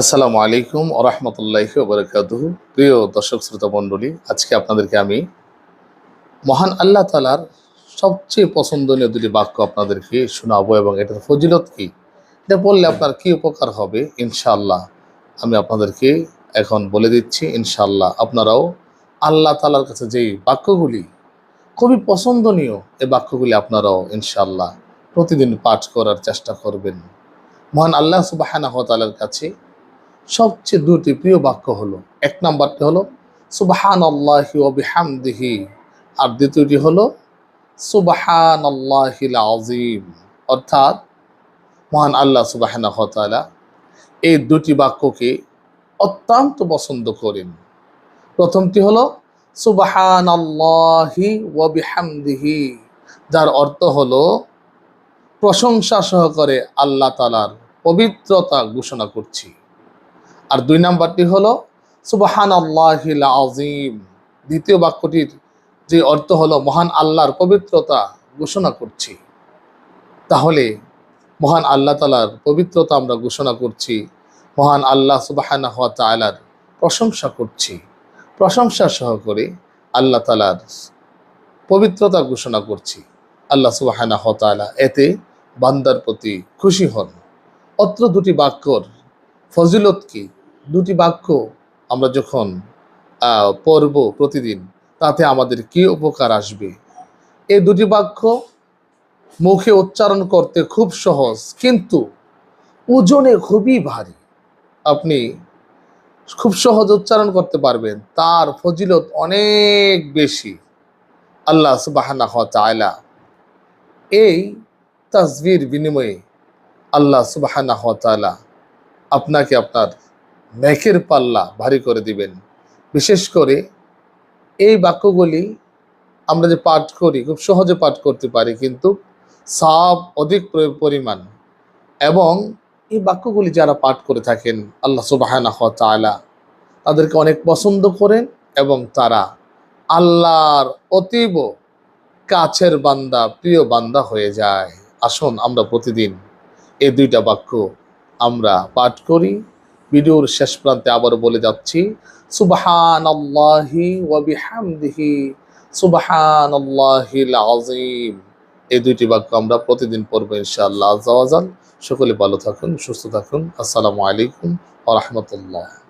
আসসালামু আলাইকুম ওরহমতুল্লাহ বরকাত প্রিয় দর্শক শ্রোতা মণ্ডলী, আজকে আপনাদেরকে আমি মহান আল্লাহ তালার সবচেয়ে পছন্দনীয় দুটি বাক্য আপনাদেরকে শোনাবো এবং এটার ফজিলত কি? এটা বললে আপনার কি উপকার হবে? ইনশাআল্লাহ আমি আপনাদেরকে এখন বলে দিচ্ছি, ইনশাআল্লাহ আপনারাও আল্লাহ তালার কাছে যেই বাক্যগুলি খুবই পছন্দনীয় এই বাক্যগুলি আপনারাও ইনশাআল্লাহ প্রতিদিন পাঠ করার চেষ্টা করবেন। মহান আল্লাহ সুবাহানা তালার কাছে সবচেয়ে দুটি প্রিয় বাক্য হলো, এক নাম্বারটি হলো সুবাহান আল্লাহি ওবিহামদিহি আর দ্বিতীয়টি হলো সুবাহান আল্লাহিল আজিম অর্থাৎ, মহান আল্লাহ সুবাহানা এই দুটি বাক্যকে অত্যন্ত পছন্দ করেন। প্রথমটি হলো সুবাহান আল্লাহি ওবিহামদিহি যার অর্থ হলো, প্রশংসা সহকারে আল্লাহ তালার পবিত্রতা ঘোষণা করছি। আর দুই নাম্বারটি হলো সুবাহান আল্লাহিল আজিম দ্বিতীয় বাক্যটির যে অর্থ হলো, মহান আল্লাহর পবিত্রতা ঘোষণা করছি। তাহলে মহান আল্লাহ তালার পবিত্রতা আমরা ঘোষণা করছি, মহান আল্লাহ সুবাহানা তালার প্রশংসা করছি। প্রশংসা সহকারে আল্লাহ তালার পবিত্রতা ঘোষণা করছি। আল্লাহ সুবাহানা হতালা এতে বান্দার প্রতি খুশি হন। অত্র দুটি বাক্যর ফজিলত কি? দুটি বাক্য আমরা যখন পড়ব প্রতিদিন, তাতে আমাদের কি উপকার আসবে? এই দুটি বাক্য মুখে উচ্চারণ করতে খুব সহজ, কিন্তু ওজনে খুবই ভারী। আপনি খুব সহজ উচ্চারণ করতে পারবেন, তার ফজিলত অনেক বেশি। আল্লাহ সুবাহানা তাআলা এই তাসবির বিনিময়ে আল্লাহ সুবাহানা তাআলা আপনাকে আপনার ন্যাকের পাল্লা ভারী করে দিবেন। বিশেষ করে এই বাক্যগুলি আমরা যে পাঠ করি, খুব সহজে পাঠ করতে পারি, কিন্তু সাব অধিক পরিমাণ। এবং এই বাক্যগুলি যারা পাঠ করে থাকেন, আল্লাহ সুবাহানা তাআলা তাদেরকে অনেক পছন্দ করেন এবং তারা আল্লাহর অতীব কাছের বান্দা, প্রিয় বান্দা হয়ে যায়। আসুন আমরা প্রতিদিন এই দুইটা বাক্য আমরা পাঠ করি। ভিডিওর শেষ প্রান্তে আবার বলে যাচ্ছি আজিম এই দুইটি বাক্য আমরা প্রতিদিন পড়ব ইনশাআল্লাহ সকলে ভালো থাকুন, সুস্থ থাকুন। আসসালামু আলাইকুম আ রাহমাতুল্লাহ।